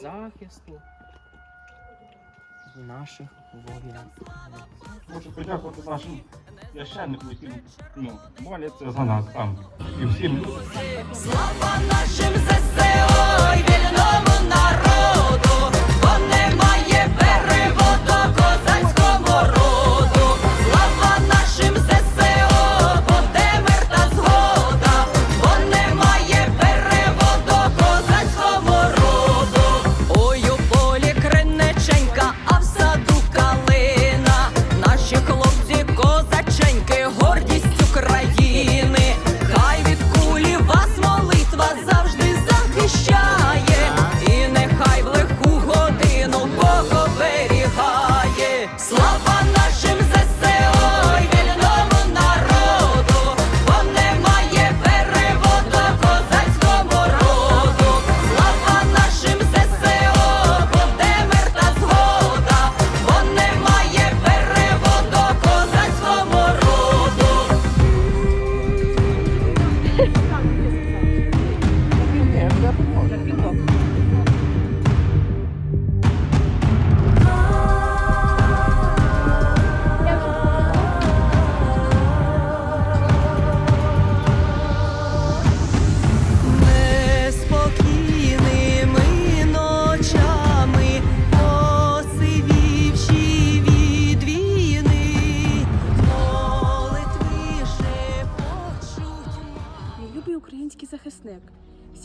захисту наших воїнів. Хочу подякувати нашим священникам, які ну, моляться за нас там і всім. Слава нашим Cũng như em.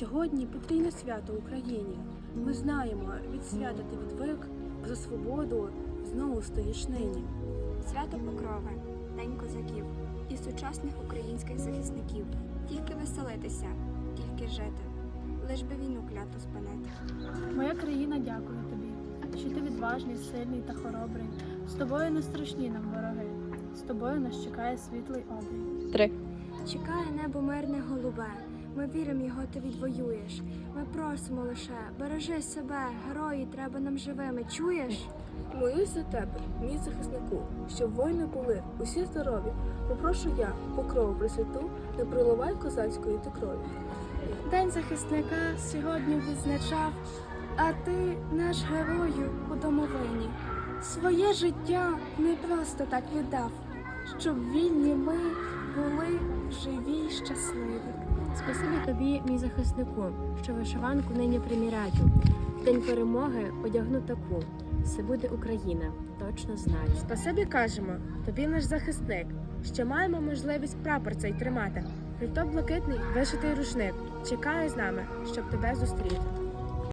Сьогодні потрійне свято Україні. Ми знаємо, від свята ти відвик, за свободу знову стоїш нині. Свято Покрови, День козаків і сучасних українських захисників. Тільки веселитися, тільки жити, лиш би війну клято спинити. Моя країна дякує тобі, що ти відважний, сильний та хоробрий. З тобою не страшні нам вороги. З тобою нас чекає світлий обрій. Чекає небо мирне голубе. Ми віримо, його ти відвоюєш. Ми просимо лише, бережи себе, герої, треба нам живими. Чуєш? Молюсь за тебе, мій захиснику, щоб воїни були усі здорові. Попрошу я, покрову присвяту, не проливай козацької ти крові. День захисника сьогодні відзначав, а ти наш герою у домовині. Своє життя не просто так віддав, щоб вільні ми були живі й щасливі. Спасибі тобі, мій захиснику, що вишиванку нині приміряю. В день перемоги одягну таку. Все буде Україна, точно знаю. Спасибі кажемо, тобі наш захисник, що маємо можливість прапор цей тримати. Прито блакитний вишитий рушник. Чекає з нами, щоб тебе зустріти.